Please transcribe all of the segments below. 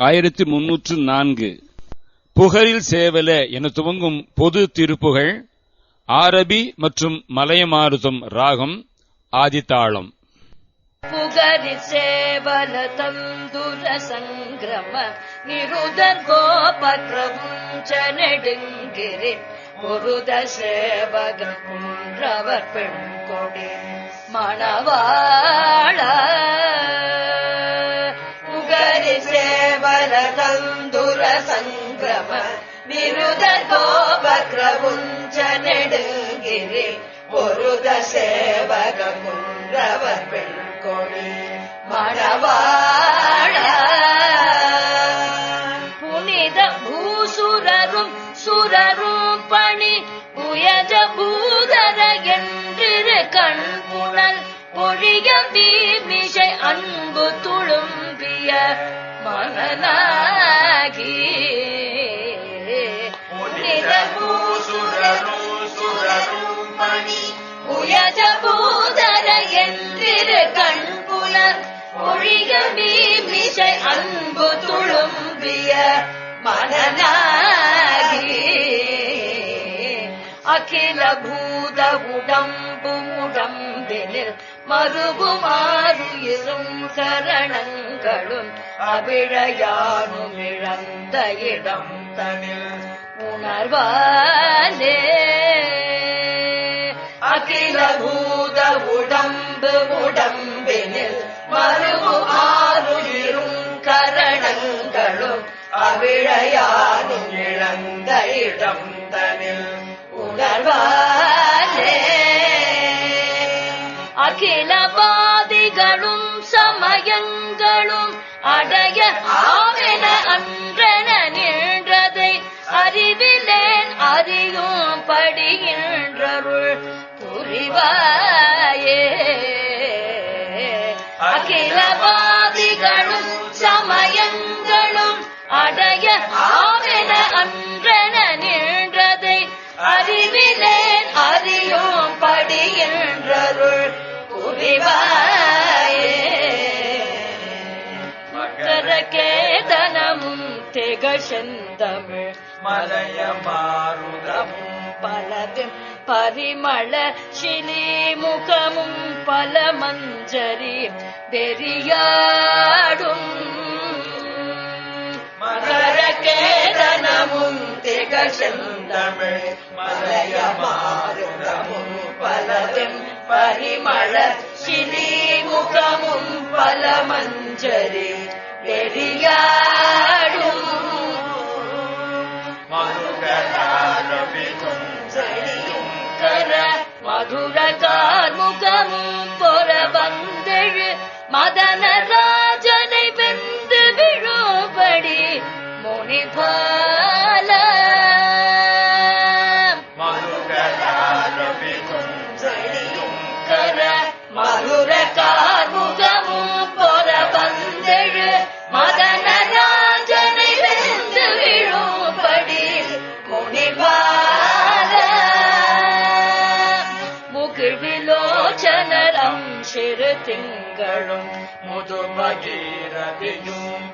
ஆயிரத்தி முன்னூற்று நான்கு. புகழில் சேவல என துவங்கும் பொது திருப்புகழ் ஆரபி மற்றும் மலையமாருதம் ராகம் ஆதித்தாளம். புகரில் சேவல தந்துர சங்கிரம நிருதர் கோபக்ரவுஞ்ச நெடுங்கிரி பொருத சேவக குன்றவர் பெண் கொடி மணவாள கோபக்ரவுஞ்ச நெடுங்கிரி பொருத சேவக குன்றவர் பெண் கொடி மணவாழ புனித பூசுரரும் சுரரும் பணி புயஜ பூதர என்றிரு கண் புனல் பொழிய பீமிசை அன்பு துளும்பிய மனநாகி புனித பூசுரரும் சுரரும் பணி உயஜ பூதர என்றிரு கண்புலர். ஒழிய மீமிசை அன்பு துளும்பிய மனநாகி அகில பூத உடம்பு உடம்பினில் மறுபுமாறுயிரும் சரணங்களும் அவிழையானும் இழந்த இடம் தனில் உணர்வானே அகில பூத உடம்பு உடம்பினில் மறுபு ஆறுயிரும் கரணங்களும் அவிழையானும் இழந்த இடம் தனில். உணர்வானே அகில பாதிகளும் சமயங்களும் அடைய ஆவென அறியும் படிகின்றருள் புரிவாயே. அகிலவாதிகளும் சமயங்களும் அடைய ஆவென அன்றன நின்றதை அறிவிலேன் அறியும் படிகின்றருள் புரிவாயே. மக்கர கேதனமும் திகழ் மலைய மாறுதமும் பலதும் பரிமள சிலி முகமும் பல மஞ்சரி பெரியாடும் மகர கேதனமும் திகழ் செந்தமிழ் பலதும் பரிமள சிலி முகமும் பல மஞ்சரி வெறியாடும். மதுரகார் முகமும் பொற வந்தெழு மதனரா திங்களும் முதுமகீரதியும்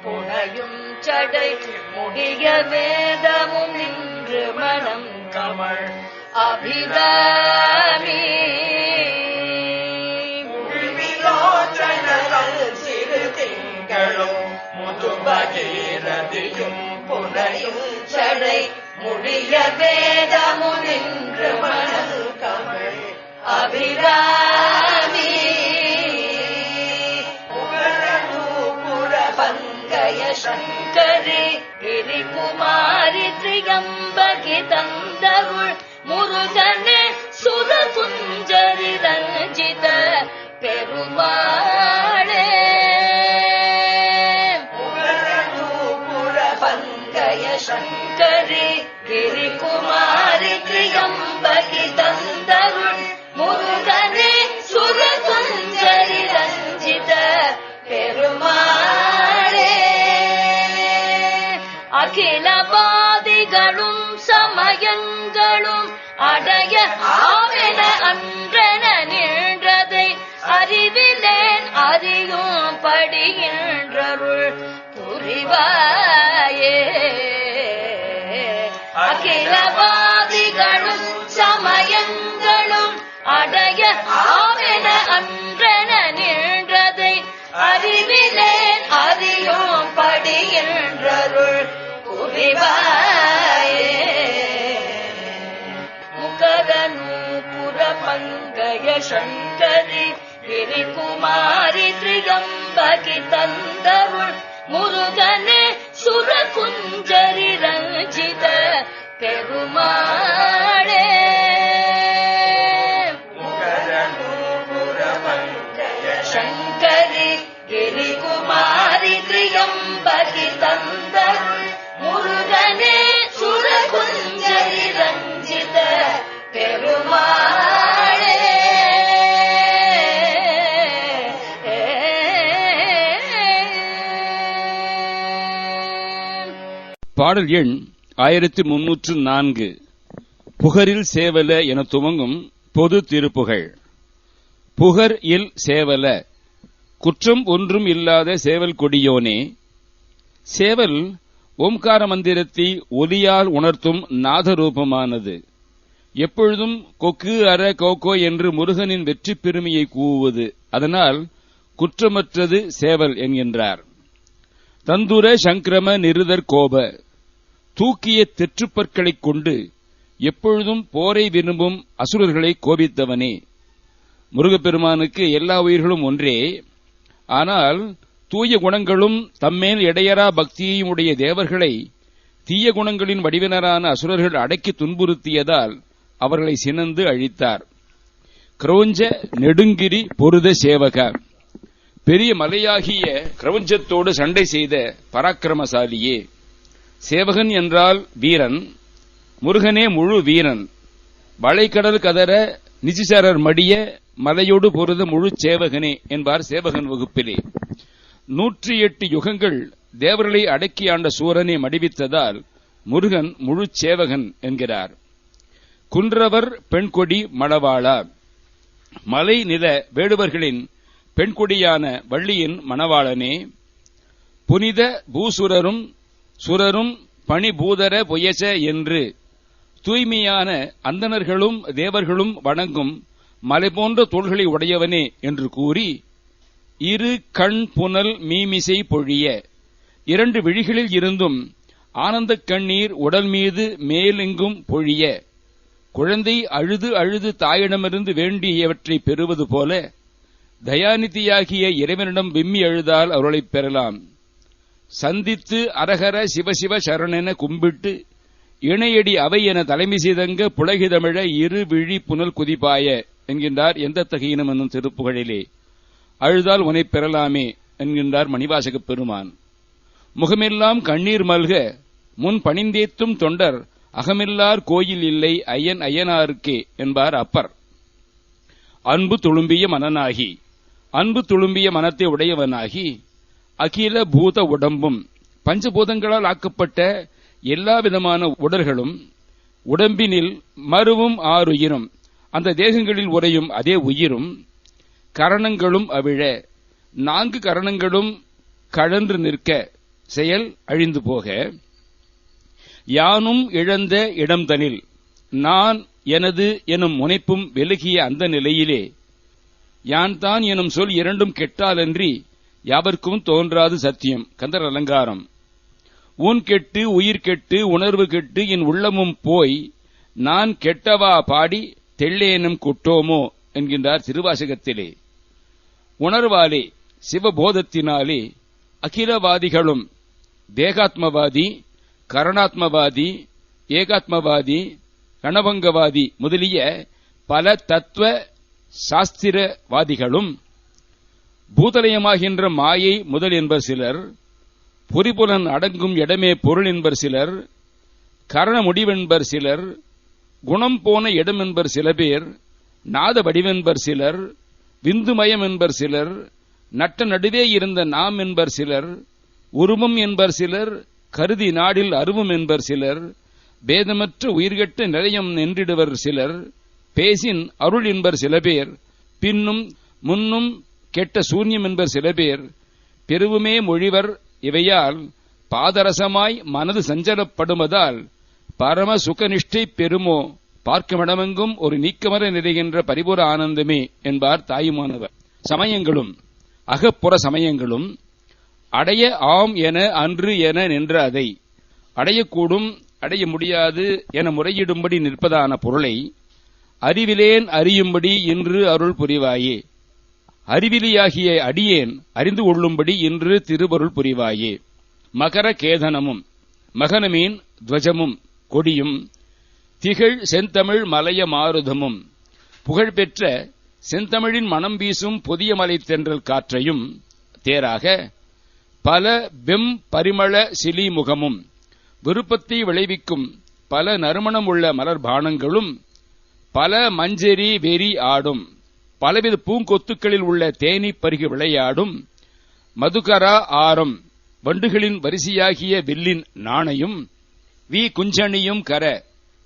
புனையும் சடை. முடிய வேதமும் நின்று மனம் கமல் அபிராமி. விலோச்சனல் சிறு திங்களும் முதுபகீரதியும் புனையும் சடை. முடிய வேதமும் நின்று மனம் கமல் அபிராமி. தந்தருள் முருகனே சுர சுந்தரி ரஞ்சித பெருமாளே. ஆய ஆவென அன்றன நின்றதை அறிவிலேன் அறியும் படியின்றருள் புரிவாயே. அகிலவாதிகளும் சமயங்களும் அடைய ஆவென அன்றன நின்றதை அறிவிலேன் அறியும் படியின்றருள் புரிவாயே. முகதனூபுர சங்கரி கிரிகுமாரி திரிகம்பகி தந்தருள் முருகனே சுரகுஞ்சரி ரஞ்சித பெருமாளே. சங்கரி கிரிகுமாரி திரியம்பகி தந்தருள் முருகனே சுரகுஞ்சரி ரஞ்சித பெருமாள். பாடல் எண் ஆயிரத்தி முன்னூற்று நான்கு. புகரில் சேவல என துவங்கும் பொது திருப்புகழ். புகர் இல் சேவல. குற்றம் ஒன்றும் இல்லாத சேவல் கொடியோனே. சேவல் ஓம்கார மந்திரத்தை ஒலியால் உணர்த்தும் நாதரூபமானது. எப்பொழுதும் கொக்கு அற கோகோ என்று முருகனின் வெற்றி பெருமையை கூவுவது. அதனால் குற்றமற்றது சேவல் என்கின்றார். தந்துர சங்கிரம நிருதர் கோப. தூக்கிய தெற்றுப்பற்களைக் கொண்டு எப்பொழுதும் போரை விரும்பும் அசுரர்களை கோபித்தவனே. முருகப்பெருமானுக்கு எல்லா உயிர்களும் ஒன்றே. ஆனால் தூய குணங்களும் தம்மேல் இடையரா பக்தியையும் உடைய தேவர்களை தீய குணங்களின் வடிவினரான அசுரர்கள் அடக்கி துன்புறுத்தியதால் அவர்களை சினந்து அழித்தார். கிரௌஞ்ச நெடுங்கிரி பொருத சேவக. பெரிய மலையாகிய கிரௌஞ்சத்தோடு சண்டை செய்த பராக்கிரமசாலியே. சேவகன் என்றால் வீரன் முருகனே முழு வீரன். வளைக்கடல் கதற நிசிசரர் மடிய மலையோடு பொருத முழு சேவகனே என்பார் சேவகன் வகுப்பிலே. நூற்றி எட்டு யுகங்கள் தேவர்களை அடக்கி ஆண்ட சூரனை மடிவித்ததால் முருகன் முழு சேவகன் என்கிறார். குன்றவர் பெண்கொடி மணவாளா. மலை நில வேடுவர்களின் பெண்கொடியான வள்ளியின் மணவாளனே. புனித பூசுரரும் சுரரும் பணிபூதர பொயச என்று. தூய்மையான அந்தணர்களும் தேவர்களும் வணங்கும் மலை போன்ற தோள்களை உடையவனே என்று கூறி இரு கண் புனல் மீமிசை பொழிய. இரண்டு விழிகளில் இருந்தும் ஆனந்தக் கண்ணீர் உடல் மீது மேலெங்கும் பொழிய. குழந்தை அழுது அழுது தாயிடமிருந்து வேண்டியவற்றை பெறுவது போல தயாநிதியாகிய இறைவனிடம் விம்மி அழுதால் அவர்களைப் பெறலாம். சந்தித்து அரகர சிவசிவ சரணென கும்பிட்டு இணையடி அவை என தலைமை செய்தங்க புலகிதமிழ இரு விழி புனல் குதிப்பாய என்கின்றார் எந்த தகையினம் என்னும் திருப்புகழிலே. அழுதால் உனை பெறலாமே என்கின்றார் மணிவாசகப் பெருமான். முகமெல்லாம் கண்ணீர் மல்க முன் பணிந்தேத்தும் தொண்டர் அகமில்லார் கோயில் இல்லை ஐயன் ஐயனாருக்கே என்பார் அப்பர். அன்பு துளும்பிய மனனாகி அன்பு துளும்பிய மனத்தை உடையவனாகி அகில பூத உடம்பும் பஞ்சபூதங்களால் ஆக்கப்பட்ட எல்லா விதமான உடல்களும் உடம்பினில் மருவும் ஆறுயிரும். அந்த தேகங்களில் உறையும் அதே உயிரும் கரணங்களும் அவிழ. நான்கு கரணங்களும் கழன்று நிற்க. செயல் அழிந்து போக. யானும் இழந்த இடம்தனில். நான் எனது எனும் முனைப்பும் விலகிய அந்த நிலையிலே. யான் தான் எனும் சொல் இரண்டும் கெட்டாலன்றி யாவர்க்கும் தோன்றாது சத்தியம். கந்தர் அலங்காரம். ஊன் கெட்டு உயிர் கெட்டு உணர்வு கெட்டு என் உள்ளமும் போய் நான் கெட்டவா பாடி தெள்ளேனும் குட்டோமோ என்கின்றார் திருவாசகத்திலே. உணர்வாலே சிவபோதத்தினாலே அகிலவாதிகளும் தேகாத்மவாதி கரணாத்மவாதி ஏகாத்மவாதி ரணபங்கவாதி முதலிய பல தத்துவ சாஸ்திரவாதிகளும் பூதலயமாகின்ற மாயை முதல் என்பர் சிலர் பொறிபுலன் அடங்கும் இடமே பொருள் என்பர் சிலர் கரண முடிவென்பர் சிலர் குணம் போன இடம் என்பர் சில பேர் நாத வடிவென்பர் சிலர் விந்துமயம் என்பர் சிலர் நட்ட நடுவே இருந்த நாம் என்பர் சிலர் உருவம் என்பர் சிலர் கருதி நாடில் அருவம் என்பர் சிலர் பேதமற்ற உயிர்கட்ட நிலையம் நின்றிடுவர் சிலர் பேசின் அருள் என்பர் சில பேர் பின்னும் முன்னும் கெட்ட சூன்யம் என்பர் சில பேர் பெருவுமே மொழிவர் இவையால் பாதரசமாய் மனது சஞ்சலப்படுமதால் பரம சுகநிஷ்டை பெருமோ பார்க்குமிடமெங்கும் ஒரு நீக்கமர நிறைகின்ற பரிபூர ஆனந்தமே என்பார் தாயுமானவர். சமயங்களும் அகப்புற சமயங்களும் அடைய ஆம் என அன்று என நின்ற அதை அடையக்கூடும் அடைய முடியாது என முறையிடும்படி நிற்பதான பொருளை அறிவிலேன் அறியும்படி இன்று அருள் புரிவாயே. அறிவிலியாகிய அடியேன் அறிந்து கொள்ளும்படி இன்று திருவருள் புரிவாயே. மகர கேதனமும் மகனமீன் துவஜமும் கொடியும் திகழ் செந்தமிழ் மலைய மாருதமும் புகழ்பெற்ற செந்தமிழின் மனம் வீசும் புதிய மலை தென்றல் காற்றையும் தேராக பல வெம் பரிமள சிலிமுகமும் விருப்பத்தை விளைவிக்கும் பல நறுமணம் உள்ள மலர்பானங்களும் பல மஞ்சரி வெறி ஆடும். பலவித பூங்கொத்துக்களில் உள்ள தேனி பருகி விளையாடும் மதுகரா ஆரம் வண்டுகளின் வரிசையாகிய வில்லின் நாணையும் வி. குஞ்சணியும் கர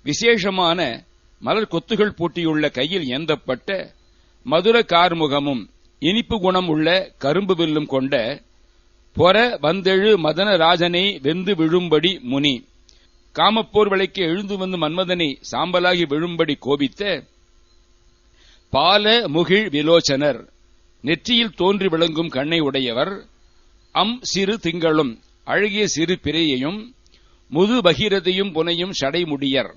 விசேஷமான மலர் கொத்துகள் பூட்டியுள்ள கையில் ஏந்தப்பட்ட மதுர கார்முகமும் இனிப்பு குணம் உள்ள கரும்பு வில்லும் கொண்ட பொற வந்தெழு மதன ராஜனை வெந்து விழும்படி முனி காமப்போர் விளைக்கு எழுந்து வந்து மன்மதனை சாம்பலாகி விழும்படி கோபித்த பால முகிழ் விலோச்சனர். நெற்றியில் தோன்றி விளங்கும் கண்ணை உடையவர். அம் சிறு திங்களும் அழகிய சிறு பிறையையும் முது பகீரதையும் புனையும் சடைமுடியர்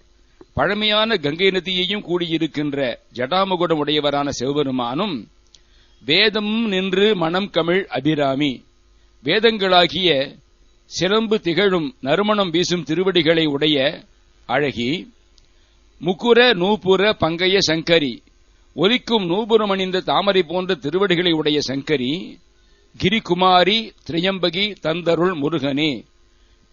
பழமையான கங்கை நதியையும் கூடியிருக்கின்ற ஜடாமுகுடம் உடையவரான சிவபெருமானும் வேதமும் நின்று மனம் கமிழ் அபிராமி. வேதங்களாகிய சிலம்பு திகழும் நறுமணம் வீசும் திருவடிகளை உடைய அழகி முக்குர நூபுர பங்கைய சங்கரி. ஒலிக்கும் நூபுரம் அணிந்த தாமரை போன்ற திருவடிகளை உடைய சங்கரி கிரிகுமாரி திரியம்பகி தந்தருள் முருகனே.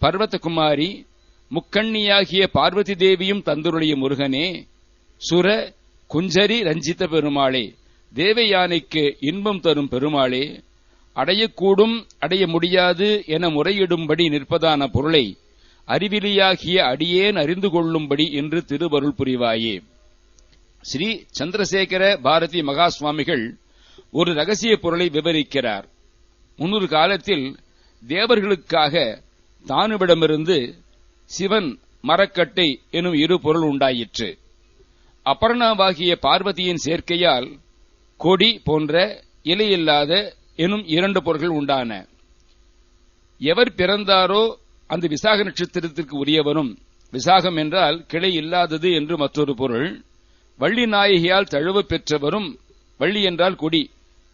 பர்வதகுமாரி முக்கண்ணியாகிய பார்வதி தேவியும் தந்தருளிய முருகனே. சுர குஞ்சரி ரஞ்சித பெருமாளே. தேவயானைக்கு இன்பம் தரும் பெருமாளே. அடையக்கூடும் அடைய முடியாது என முறையிடும்படி நிற்பதான பொருளை அறிவிலியாகிய அடியேன் அறிந்து கொள்ளும்படி என்று திருவருள் புரிவாயே. ஸ்ரீ சந்திரசேகர பாரதி மகா சுவாமிகள் ஒரு ரகசிய பொருளை விவரிக்கிறார். முன்னொரு காலத்தில் தேவர்களுக்காக தானுவிடமிருந்து சிவன் மரக்கட்டை எனும் இரு பொருள் உண்டாயிற்று. அபர்ணாவாகிய பார்வதியின் சேர்க்கையால் கொடி போன்ற இலையில்லாத எனும் இரண்டு பொருள்கள் உண்டான. எவர் பிறந்தாரோ அந்த விசாக நட்சத்திரத்திற்கு உரியவரும் விசாகம் என்றால் கிளை இல்லாதது என்று மற்றொரு பொருள். வள்ளி நாயகியால் தழுவு பெற்றவரும் வள்ளி என்றால் கொடி.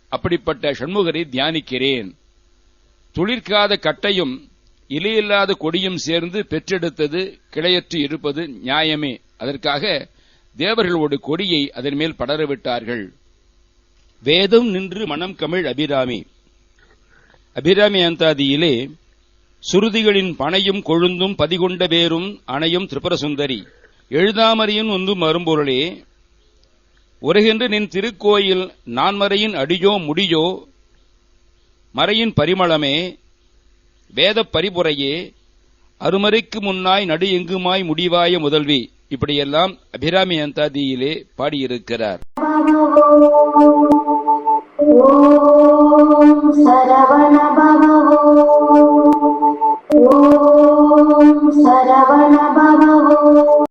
அப்படிப்பட்ட சண்முகரை தியானிக்கிறேன். துளிர்க்காத கட்டையும் இலையில்லாத கொடியும் சேர்ந்து பெற்றெடுத்தது கிளையற்று இருப்பது நியாயமே. அதற்காக தேவர்களோடு கொடியை அதன் மேல் படரவிட்டார்கள். வேதம் நின்று மனம் கமிழ் அபிராமி. அபிராமி அந்தாதியிலே சுருதிகளின் பனையும் கொழுந்தும் பதிகொண்ட வேரும் அணையும் திரிபுரசுந்தரி. எழுதாமறையின் ஒன்றும் மறும்பொருளே உரைகின்று நின் திருக்கோயில் நான்மறையின் அடியோ முடியோ மறையின் பரிமளமே வேத பரிபுரையே அருமறைக்கு முன்னாய் நடு எங்குமாய் முடிவாய முதல்வி. இப்படியெல்லாம் அபிராமி அந்தாதியிலே பாடியிருக்கிறார். சரவண